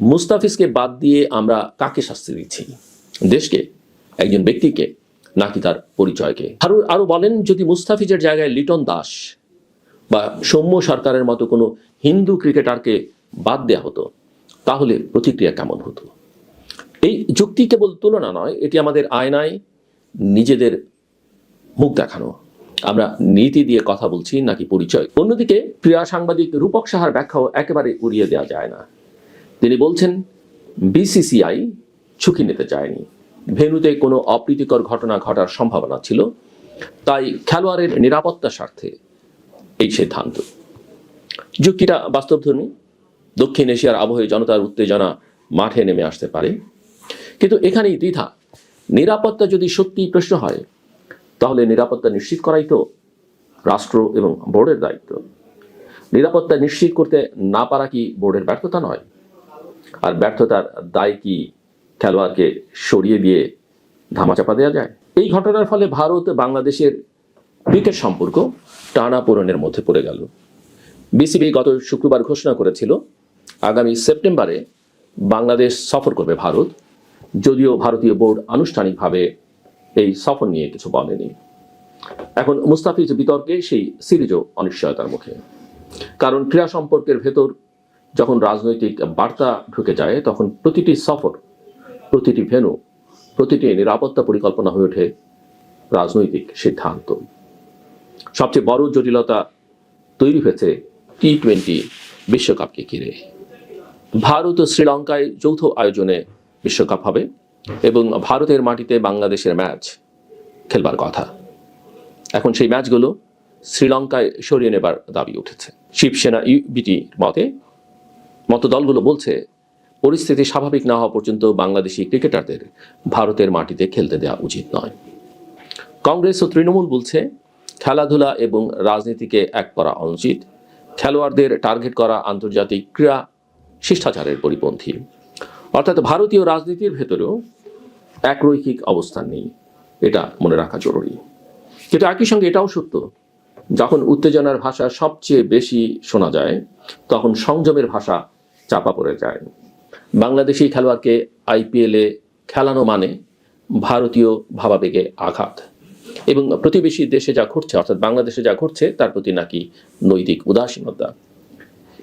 মুস্তাফিজকে বাদ দিয়ে আমরা কাকে শাস্তি দিচ্ছি? দেশকে? একজন ব্যক্তিকে? নাকি তার পরিচয়কে? আরও আরও বলেন, যদি মুস্তাফিজের জায়গায় লিটন দাস বা সৌম্য সরকারের মতো কোনো হিন্দু ক্রিকেটারকে বাদ দেওয়া হতো, তাহলে প্রতিক্রিয়া কেমন হতো? এই যুক্তি কেবল তুলনা নয়, এটি আমাদের আয়নায় নিজেদের মুখ দেখানো। আমরা নীতি দিয়ে কথা বলছি, নাকি পরিচয়? অন্যদিকে ক্রীড়া সাংবাদিক রূপক সাহার ব্যাখ্যাও একেবারে উড়িয়ে দেওয়া যায় না। তিনি বলছেন বিসিসিআই ঝুঁকি নিতে চায়নি। ভেন্যুতে কোনো অপ্রীতিকর ঘটনা ঘটার সম্ভাবনা ছিল, তাই খেলোয়াড়ের নিরাপত্তার স্বার্থে এই সিদ্ধান্ত। যুক্তিটা বাস্তবধর্মী। দক্ষিণ এশিয়ার আবহে জনতার উত্তেজনা মাঠে নেমে আসতে পারে। কিন্তু এখানেই দ্বিধা। নিরাপত্তা যদি সত্যি প্রশ্ন হয়, তাহলে নিরাপত্তা নিশ্চিত করাই তো রাষ্ট্র এবং বোর্ডের দায়িত্ব। নিরাপত্তা নিশ্চিত করতে না পারা কি বোর্ডের ব্যর্থতা নয়? আর ব্যর্থতার দায় কি খেলোয়াড়কে সরিয়ে দিয়ে ধামাচাপা দেওয়া যায়? এই ঘটনার ফলে ভারত বাংলাদেশের ক্রিকেট সম্পর্ক টানা পূরণের মধ্যে পড়ে গেল। বিসিবি গত শুক্রবার ঘোষণা করেছিল, আগামী সেপ্টেম্বরে বাংলাদেশ সফর করবে ভারত। যদিও ভারতীয় বোর্ড আনুষ্ঠানিকভাবে এই সফর নিয়ে কিছু বলেনি। এখন মুস্তাফিজ বিতর্কে সেই সিরিজও অনিশ্চয়তার মুখে। কারণ ক্রীড়া সম্পর্কের ভেতর যখন রাজনৈতিক বার্তা ঢুকে যায়, তখন প্রতিটি সফর, প্রতিটি ভেনু প্রতিটি নিরাপত্তা পরিকল্পনা হয়ে ওঠে রাজনৈতিক সিদ্ধান্ত। সবচেয়ে বড় জটিলতা তৈরি হয়েছে টি টোয়েন্টি বিশ্বকাপকে ঘিরে। ভারত ও শ্রীলঙ্কায় যৌথ আয়োজনে বিশ্বকাপ হবে এবং ভারতের মাটিতে বাংলাদেশের ম্যাচ খেলবার কথা। এখন সেই ম্যাচগুলো শ্রীলঙ্কায় সরিয়ে নেবার দাবি উঠেছে। শিবসেনা ইউবিটি মতে মতো দলগুলো বলছে, পরিস্থিতি স্বাভাবিক না হওয়া পর্যন্ত বাংলাদেশি ক্রিকেটারদের ভারতের মাটিতে খেলতে দেওয়া উচিত নয়। কংগ্রেস ও তৃণমূল বলছে, খেলাধুলা এবং রাজনীতিকে এক করা অনুচিত। খেলোয়াড়দের টার্গেট করা আন্তর্জাতিক ক্রীড়া শিষ্টাচারের পরিপন্থী। অর্থাৎ ভারতীয় রাজনীতির ভেতরেও একরৈখিক অবস্থান নেই। এটা মনে রাখা জরুরি। কিন্তু একই সঙ্গে এটাও সত্য, যখন উত্তেজনার ভাষা সবচেয়ে বেশি শোনা যায়, তখন সংযমের ভাষা চাপা পড়ে যায়। বাংলাদেশি খেলোয়াড়কে আইপিএলে খেলানো মানে ভারতীয় ভাবাবেগে আঘাত। এবং প্রতিবেশী দেশে যা ঘটছে, অর্থাৎ বাংলাদেশে যা ঘটছে, তার প্রতি নাকি নৈতিক উদাসীনতা।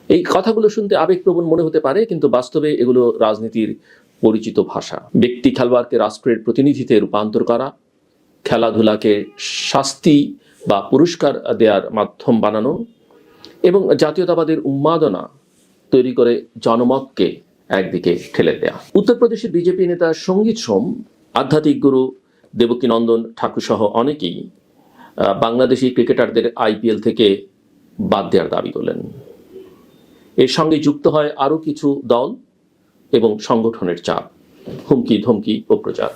এই কথাগুলো শুনতে আবেগপ্রবণ মনে হতে পারে, কিন্তু বাস্তবে এগুলো রাজনীতির পরিচিত ভাষা। ব্যক্তি খেলোয়াড়কে রাষ্ট্রের প্রতিনিধিতে রূপান্তর করা, খেলাধুলাকে শাস্তি বা পুরস্কার দেওয়ার মাধ্যম বানানো এবং জাতীয়তাবাদের উন্মাদনা তৈরি করে জনমতকে একদিকে ঠেলে দেয়া। উত্তরপ্রদেশের বিজেপি নেতা সংগীত সোম, আধ্যাত্মিক গুরু দেবকীনন্দন ঠাকুর সহ অনেকেই বাংলাদেশি ক্রিকেটারদের আইপিএল থেকে বাদ দেওয়ার দাবি করলেন। এর সঙ্গে যুক্ত হয় আরও কিছু দল এবং সংগঠনের চাপ, হুমকি, ধমকি ও প্রচার।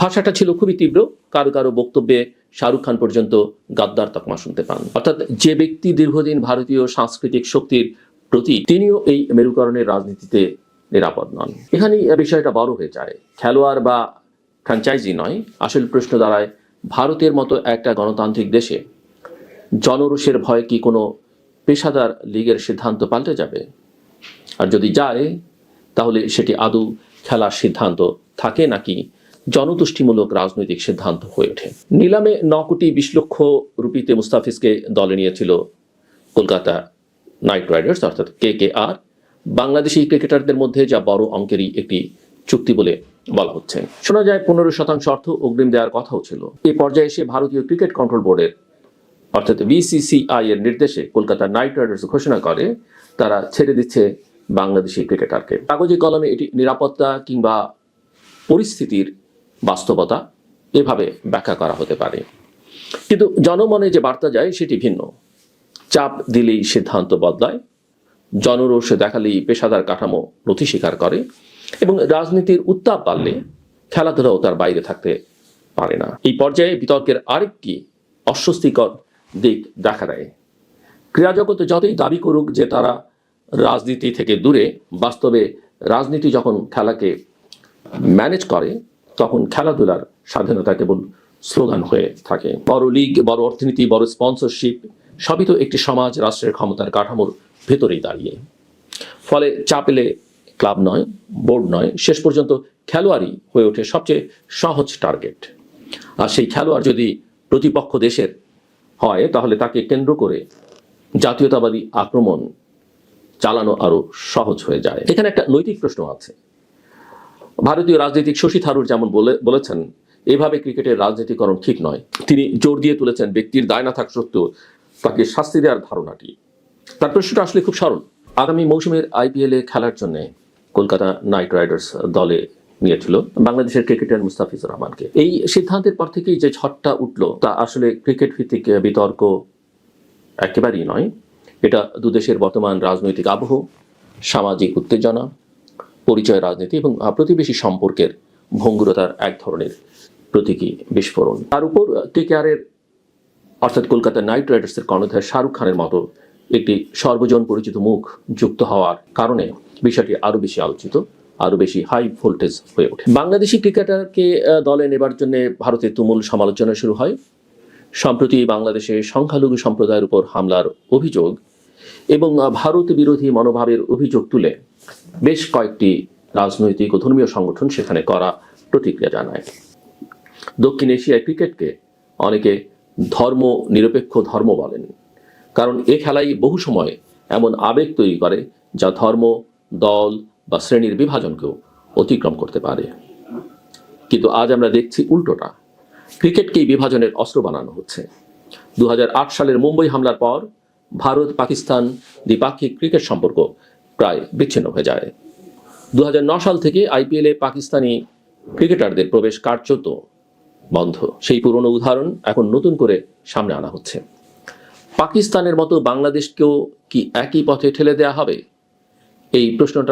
ভাষাটা ছিল খুবই তীব্র, কারও কারও বক্তব্যে শাহরুখ খান পর্যন্ত গাদ্দার তকমা শুনতে পান। অর্থাৎ যে ব্যক্তি দীর্ঘদিন ভারতীয় সাংস্কৃতিক শক্তির প্রতি তিনিও এই মেরুকরণের রাজনীতিতে নিরাপদ নন। এখানেই বিষয়টা বড় হয়ে যায়। খেলোয়াড় বা ফ্র্যাঞ্চাইজি নয়, আসল প্রশ্ন দাঁড়ায় ভারতের মতো একটা গণতান্ত্রিক দেশে। জনরোষের ভয়ে কি কোনো পেশাদার লীগের সিদ্ধান্ত পাল্টে যাবে? আর যদি যায়, তাহলে সেটি আদৌ খেলার সিদ্ধান্ত থাকে নাকি জনতুষ্টিমূলক রাজনৈতিক সিদ্ধান্ত হয়ে ওঠে? নিলামে ন কোটি বিশ লক্ষ রুপিতে মুস্তাফিজকে দলে নিয়েছিল কলকাতা নাইট রাইডার্স অর্থাৎ কে কে আর বাংলাদেশি ক্রিকেটারদের মধ্যে যা বড় অঙ্কেরই একটি চুক্তি বলে বলা হচ্ছে। শোনা যায়, পনেরো শতাংশ অর্থ অগ্রিম দেওয়ার কথাও ছিল। এই পর্যায়ে এসে ভারতীয় ক্রিকেট কন্ট্রোল বোর্ডের, অর্থাৎ বিসিসিআই এর নির্দেশে কলকাতা নাইট রাইডার্স ঘোষণা করে, তারা ছেড়ে দিচ্ছে বাংলাদেশি ক্রিকেটারকে। কাগজে কলমে এটি নিরাপত্তা কিংবা পরিস্থিতির বাস্তবতা এভাবে ব্যাখ্যা করা হতে পারে। কিন্তু জনমনে যে বার্তা যায়, সেটি ভিন্ন। চাপ দিলেই সিদ্ধান্ত বদলায়, জনরোষ দেখালেই পেশাদার কাঠামো নথি স্বীকার করে এবং রাজনীতির উত্তাপ বাড়লে খেলাধুলাও তার বাইরে থাকতে পারে না। এই পর্যায়ে বিতর্কের আরেকটি অস্বস্তিকর দিক দেখা দেয়। ক্রীড়া জগতে যতই দাবি করুক যে তারা রাজনীতি থেকে দূরে, বাস্তবে রাজনীতি যখন খেলাকে ম্যানেজ করে, তখন খেলাধুলার স্বাধীনতা কেবল স্লোগান হয়ে থাকে। বড় লিগ, বড় অর্থনীতি, বড় স্পন্সরশিপ সবই তো একটি সমাজ, রাষ্ট্রের ক্ষমতার কাঠামোর ভেতরেই দাঁড়িয়ে। ফলে চা পেলে ক্লাব নয়, বোর্ড নয়, শেষ পর্যন্ত খেলোয়াড়ই হয়ে ওঠে সবচেয়ে সহজ টার্গেট। আর সেই খেলোয়াড় যদি প্রতিপক্ষ দেশের হয়, তাহলে তাকে কেন্দ্র করে জাতীয়তাবাদী আক্রমণ চালানো আরও সহজ হয়ে যায়। এখানে একটা নৈতিক প্রশ্ন আছে। ভারতীয় রাজনীতিক শশী থারুর যেমন বলে, বলেছেন, এভাবে ক্রিকেটের রাজনীতিকরণ ঠিক নয়। তিনি জোর দিয়ে তুলেছেন, ব্যক্তির দায় না থাকা সত্ত্বেও তাকে শাস্তি দেওয়ার ধারণাটি। তার প্রশ্নটা আসলে খুব সরল। আগামী মৌসুমের আইপিএল খেলার জন্য কলকাতা নাইট রাইডার্স দলে নিয়েছিল বাংলাদেশের ক্রিকেটার মুস্তাফিজুর রহমানকে। এই সিদ্ধান্তের পর থেকেই যে ঝড়টা উঠল, তা আসলে ক্রিকেট ভিত্তিক বিতর্ক একেবারেই নয়। এটা দুদেশের বর্তমান রাজনৈতিক আবহ, সামাজিক উত্তেজনা, পরিচয় রাজনীতি এবং প্রতিবেশী সম্পর্কের ভঙ্গুরতার এক ধরনের প্রতীকী বিস্ফোরণ। তার উপর কে কেকেআরের অর্থাৎ কলকাতা নাইট রাইডার্সের কর্ণধার শাহরুখ খানের মতো একটি সর্বজন পরিচিত মুখ যুক্ত হওয়ার কারণে বিষয়টি আরও বেশি আলোচিত আরও বেশি হাই ভোল্টেজ হয়ে ওঠে। বাংলাদেশি ক্রিকেটারকে দলে নেবার জন্য ভারতে তুমুল সমালোচনা শুরু হয়। সম্প্রতি বাংলাদেশে সংখ্যালঘু সম্প্রদায়ের উপর হামলার অভিযোগ এবং ভারত বিরোধী মনোভাবের অভিযোগ তুলে বেশ কয়েকটি রাজনৈতিক ও ধর্মীয় সংগঠন সেখানে করা প্রতিক্রিয়া জানায়। দক্ষিণ এশিয়ায় ক্রিকেটকে অনেকে ধর্ম, নিরপেক্ষ ধর্ম বলেন। কারণ এ খেলাই বহু সময় এমন আবেগ তৈরি করে যা ধর্ম, দল বা শ্রেণির বিভাজনকেও অতিক্রম করতে পারে। কিন্তু আজ আমরা দেখছি উল্টোটা। ক্রিকেটকেই বিভাজনের অস্ত্র বানানো হচ্ছে। দু হাজার আট সালের মুম্বই হামলার পর ভারত, পাকিস্তান দ্বিপাক্ষিক ক্রিকেট সম্পর্ক প্রায় বিচ্ছিন্ন হয়ে যায়। দু সাল থেকে আইপিএলে পাকিস্তানি ক্রিকেটারদের প্রবেশ কার্যত বন্ধ। সেই পুরনো উদাহরণ এখন নতুন করে সামনে আনা হচ্ছে। পাকিস্তানের মতো বাংলাদেশকেও কি একই পথে ঠেলে দেয়া হবে? এই প্রশ্নটা